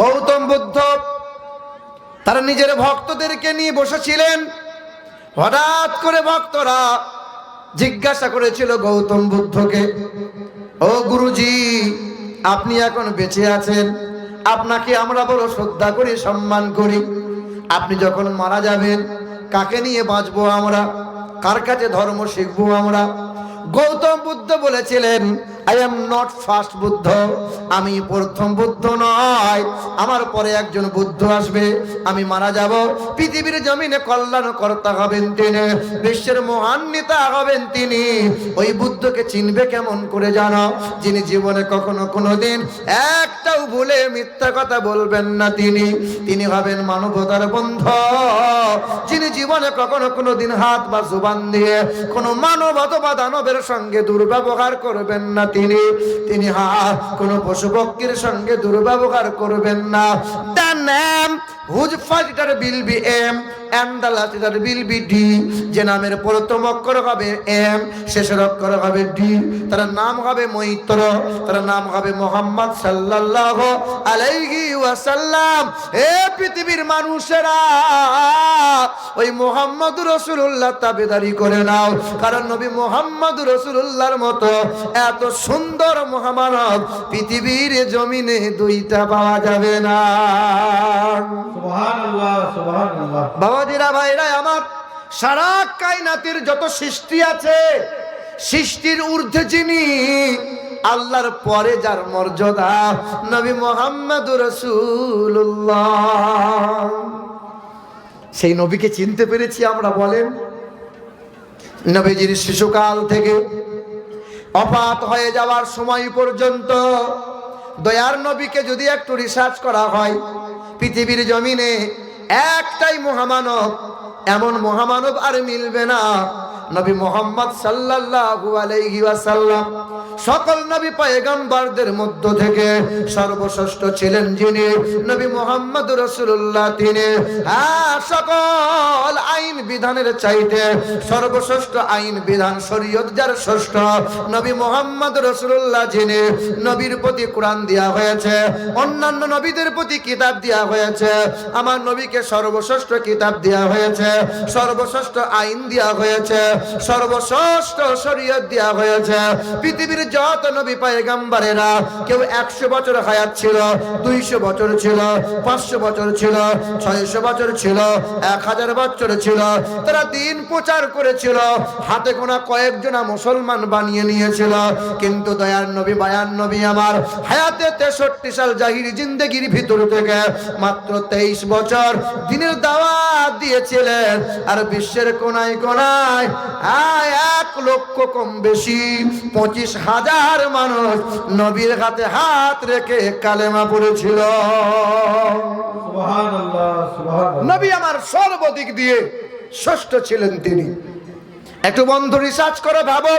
গৌতম বুদ্ধ তারা নিজের ভক্তদেরকে নিয়ে বসেছিলেন। হঠাৎ করে ভক্তরা জিজ্ঞাসা করেছিল গৌতম বুদ্ধকে, ও গুরুজি, আপনি এখন বেঁচে আছেন? আপনাকে আমরা বড় শ্রদ্ধা করি, সম্মান করি। আপনি যখন মারা যাবেন, কাকে নিয়ে বাঁচবো আমরা? কার কাছে ধর্ম শিখব আমরা? গৌতম বুদ্ধ বলেছিলেন I am not first Buddha, আমি প্রথম বুদ্ধ নয়। আমার পরে একজন বুদ্ধ আসবে, আমি মারা যাব। পৃথিবীর জমিনে কল্যাণ কর্তা হবেন তিনি, বিশ্বের মহান নেতা হবেন তিনি। ওই বুদ্ধকে চিনবে কেমন করে জানো? যিনি জীবনে কখনো কোনোদিন একটাও ভুলে মিথ্যা কথা বলবেন না তিনি। তিনি হবেন মানবতার বন্ধ। যিনি জীবনে কখনো কোনোদিন হাত বা জুবান দিয়ে কোনো মানব অথবা দানবের সঙ্গে দুর্ব্যবহার করবেন না তিনি। তিনি হা কোনো পশু পক্ষীর সঙ্গে দুর্ব্যবহার করবেন না। এম শেষের নাম মৈত্র, তার নাম মোহাম্মদ সাল্লাল্লাহু পৃথিবীর মানুষেরা ওই মোহাম্মদ রসুল্লাহ তাবেদারি করে নাও। কারণ নবী মোহাম্মদ রসুল্লাহর মতো এত সুন্দর মহামানব পৃথিবীর জমিনে দুইটা পাওয়া যাবে না। বাবাজিরা ভাইরা আমার সারা কায়নাতের যত সৃষ্টি আছে সৃষ্টির ঊর্ধ্বে যিনি আল্লাহর পরে যার মর্যাদা নবী মোহাম্মদ রসুল্লাহ সেই নবীকে চিনতে পেরেছি আমরা, বলেন। নবীজির শিশুকাল থেকে অপাত হয়ে যাওয়ার সময় পর্যন্ত দয়ার নবীকে যদি একটু রিসার্চ করা হয়, পৃথিবীর জমিনে একটাই মহামানব, এমন মহামানব আর মিলবে না। নবী মোহাম্মদ সাল্লাল্লাহু আলাইহি ওয়াসাল্লাম সকল নবী পয়গম্বরদের মধ্য থেকে সর্বশ্রেষ্ঠ ছিলেন যিনি নবী মোহাম্মদ রাসূলুল্লাহ, তিনি হ্যাঁ সকল আইন বিধানের চাইতে সর্বশ্রেষ্ঠ আইন বিধান শরীয়ত যার শ্রেষ্ঠ, নবী মোহাম্মদ রাসূলুল্লাহ যিনি নবীর প্রতি কোরআন দেওয়া হয়েছে, অন্যান্য নবীদের প্রতি কিতাব দেওয়া হয়েছে, আমার নবীকে সর্বশ্রেষ্ঠ কিতাব দেওয়া হয়েছে, সর্বশ্রেষ্ঠ আইন দেওয়া হয়েছে সর্বশ্রেষ্ঠ শরীয়ত দেওয়া হয়েছে। পৃথিবীর যত নবী পায়গাম্বারেরা, কেউ একশো বছর হায়াত ছিল, দুইশো বছর ছিল, পাঁচশো বছর ছিল, ছয়শো বছর ছিল, এক হাজার বছর ছিল। তারা দিন প্রচার করেছিল, হাতে গোনা কয়েকজনা মুসলমান বানিয়ে নিয়েছিল। কিন্তু দয়ার নবী, বায়ান নবী আমার, হায়াতে তেষট্টি সাল জাহির জিন্দগির ভিতর থেকে মাত্র তেইশ বছর দিনের দাওয়াত দিয়েছিলেন। আর বিশ্বের কোনায় কোনায় আয় এক লক্ষ কম বেশি পঁচিশ হাজার মানুষ নবীর হাতে হাত রেখে কালেমা পড়েছিল। নবী আমার সর্বদিক দিয়ে ষষ্ঠ ছিলেন তিনি। একটু বন্ধু রিসার্চ করে ভাবো।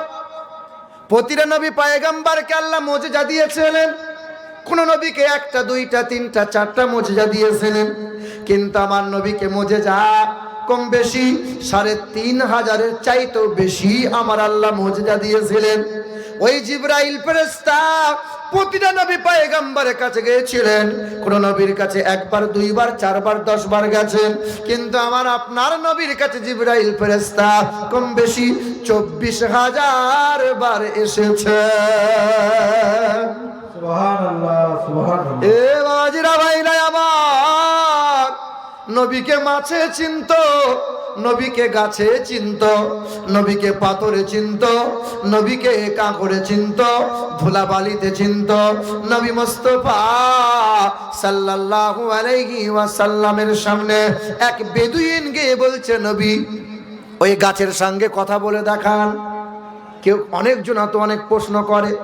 প্রতিটা নবী পায়গাম্বারকে আল্লাহ মজেজা দিয়েছিলেন। কোন নবীকে একটা দুইটা তিনটা চারটা মজেজা দিয়েছিলেন। কিন্তু আমার নবীকে মজেজা কম বেশি সাড়ে তিন হাজারের চাইতেও বেশি আমার আল্লাহ মজেজা দিয়েছিলেন। ওই জিব্রাইল ফেরেশতা প্রতিটা নবী পায়গাম্বারের কাছে গিয়েছিলেন। কোন নবীর কাছে একবার দুইবার চারবার দশবার গেছেন। কিন্তু আমার আপনার নবীর কাছে জিব্রাইল ফেরেশতা কম বেশি চব্বিশ হাজার বার এসেছে। সুবহানাল্লাহ সুবহানাল্লাহ। এ বাজিরা ভাইরা নবীকে মাছে চিন্ত, নবীকে গাছে চিন্ত, নবীকে পাথরে চিন্ত, নবীকে কাঁকড়ে চিন্ত, ধুলাবালিতে চিন্ত। নবী মোস্তফা সাল্লাল্লাহু আলাইহি ওয়াসাল্লামের সামনে এক বেদুইন গিয়ে বলছে, নবী, ওই গাছের সঙ্গে কথা বলে দেখান। কেউ অনেকজন তো অনেক প্রশ্ন করে।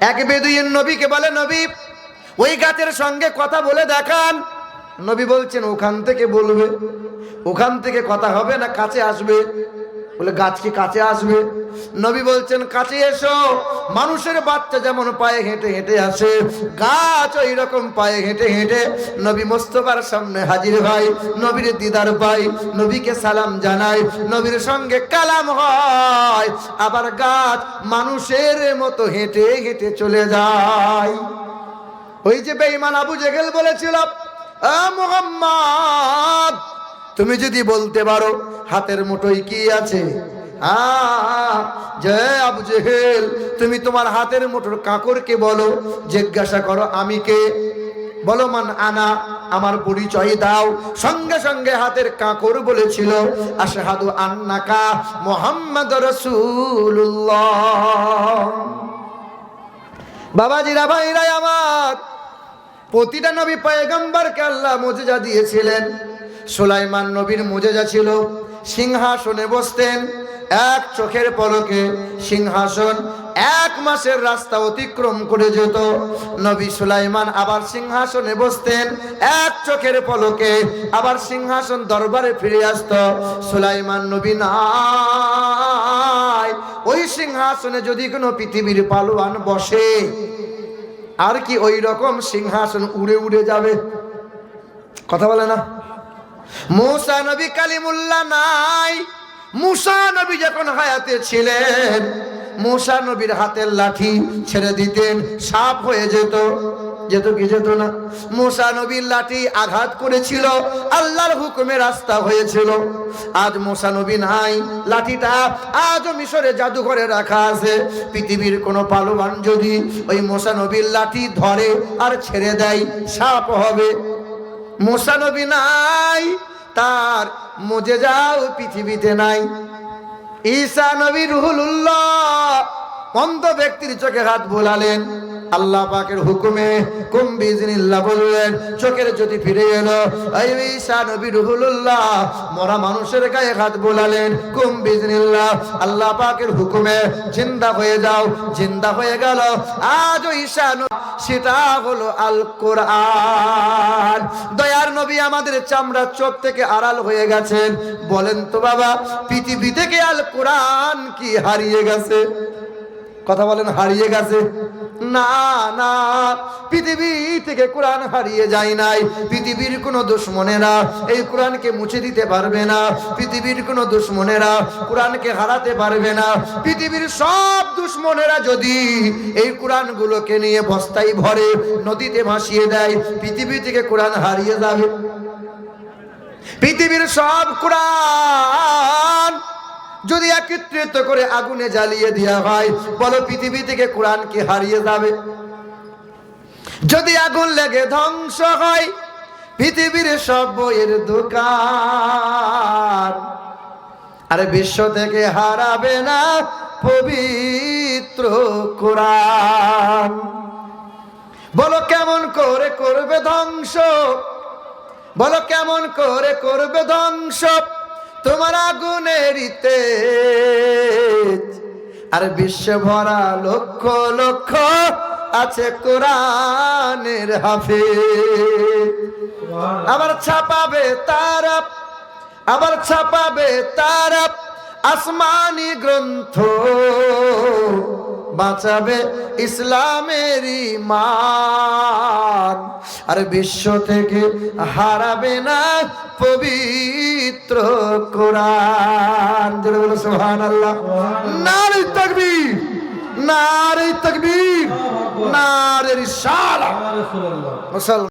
এক বেদুইন নবীকে বলে, নবী, ওই গাছের সঙ্গে কথা বলে দেখান। নবী বলছেন, ওখান থেকে বলবে। ওখান থেকে কথা হবে না, কাছে আসবে। বলে, গাছ কি কাছে আসবে? নবী বলছেন, কাছে এসো। মানুষের বাচ্চা যেমন পায়ে হেঁটে হেঁটে আসে, গাছ ওই রকম পায়ে হেঁটে হেঁটে। নবী মোস্তফার সামনে হাজির হয়, নবীর দিদার পাই নবীকে সালাম জানায়, নবীর সঙ্গে কালাম হয়। আবার গাছ মানুষের মতো হেঁটে হেঁটে চলে যায়। ওই যে বেঈমান আবু জেহেল বলেছিল "আ মুহাম্মদ, তুমি যদি বলতে পারো, হাতের মুঠোয় কি আছে? তুমি তোমার হাতের মুঠোর কাকরকে বলো, জিজ্ঞাসা করো, আমি কে? বলো, মান আনা, আমার পরিচয় দাও। সঙ্গে সঙ্গে হাতের কাকর বলেছিল, আশহাদু আন্নাকা মোহাম্মদ রসুল্লাহ বাবাজিরা, ভাইরাই আমার প্রতিটা নবী পয়গম্বরকে আল্লাহ মোজেজা দিয়েছিলেন। সুলাইমান নবীর মোজেজা ছিল, সিংহাসনে বসতেন, এক চোখের পলকে সিংহাসন এক মাসের রাস্তা অতিক্রম করে যেত। নবী সুলাইমান আবার সিংহাসনে বসতেন, এক চোখের পলকে আবার সিংহাসন দরবারে ফিরে আসত। সুলাইমান নবী নাই, ওই সিংহাসনে যদি কোনো পৃথিবীর পালোয়ান বসে আর কি ওই রকম সিংহাসন উড়ে উড়ে যাবে? কথা বলে না। মুসা নবী কালিমুল্লাহ নাই। মুসা নবী যখন হায়াতে ছিলেন, মুসা নবীর হাতের লাঠি ছেড়ে দিতেন, সাপ হয়ে যেত। যেত কি যেত না। মুসা নবীর লাঠি আঘাত করেছিল, আল্লাহর হুকুমে রাস্তা হয়েছিল। আজ মুসা নবী নাই, লাঠিটা আজও মিশরে জাদুঘরে রাখা আছে। পৃথিবীর কোনো পালোয়ান যদি ওই মুসা নবীর লাঠি ধরে আর ছেড়ে দেয়, সাপ হবে। মুসা নবী নাই, তার মজে যাও পৃথিবীতে নাই। ঈসা নবী রুহুল্লাহ অন্ধ ব্যক্তির চোখে হাত বোলালেন। আল্লাহ পাকের হুকুমে কুম বিজনিল্লাহ বললেন, চোখের জ্যোতি ফিরে এলো। ঈসা নবী রুহুল্লাহ মরা মানুষের গায়ে হাত বোলালেন, কুম বিজনিল্লাহ আল্লাহ পাকের হুকুমে, জিন্দা হয়ে যাও, জিন্দা হয়ে গেল। ঈসা নবী, সেটা হলো আল কোরআন দয়ার নবী আমাদের চামড়ার চোখ থেকে আড়াল হয়ে গেছেন। বলেন তো বাবা, পৃথিবী থেকে আল কোরআন কি হারিয়ে গেছে? কথা বলেন, হারিয়ে গেছে। না না, পৃথিবী থেকে কোরআন হারিয়ে যায় নাই। পৃথিবীর কোনো দুশ্মনেরা এই কোরআনকে মুছে দিতে পারবে না। পৃথিবীর কোনো দুশ্মনেরা কোরআনকে হারাতে পারবে না। পৃথিবীর সব দুশ্মনেরা যদি এই কোরআনগুলোকে নিয়ে বস্তায় ভরে, নদীতে ভাসিয়ে দেয়, পৃথিবী থেকে কোরআন হারিয়ে যাবে। পৃথিবীর সব কোরআন যদি একত্রিত করে আগুনে জ্বালিয়ে দেওয়া হয়, বলো পৃথিবী থেকে কোরআন কি হারিয়ে যাবে? যদি আগুন লেগে ধ্বংস হয়, পৃথিবীর সব বইয়ের দোকান। আরে বিশ্ব থেকে হারাবে না পবিত্র কোরআন। বলো কেমন করে করবে ধ্বংস? বলো কেমন করে করবে ধ্বংস? তোমার আগুনের আর বিশ্ব ভরা লক্ষ লক্ষ আছে কোরআনের হাফে আবার ছাপাবে তারা আবার ছাপাবে তারা আসমানি গ্রন্থ। বাঁচাবে ইসলামের মান আর বিশ্ব থেকে হারাবে না পবিত্র কোরআন। বলো নারী তাকবীর নারে তাকবীর নারে মুসলমান।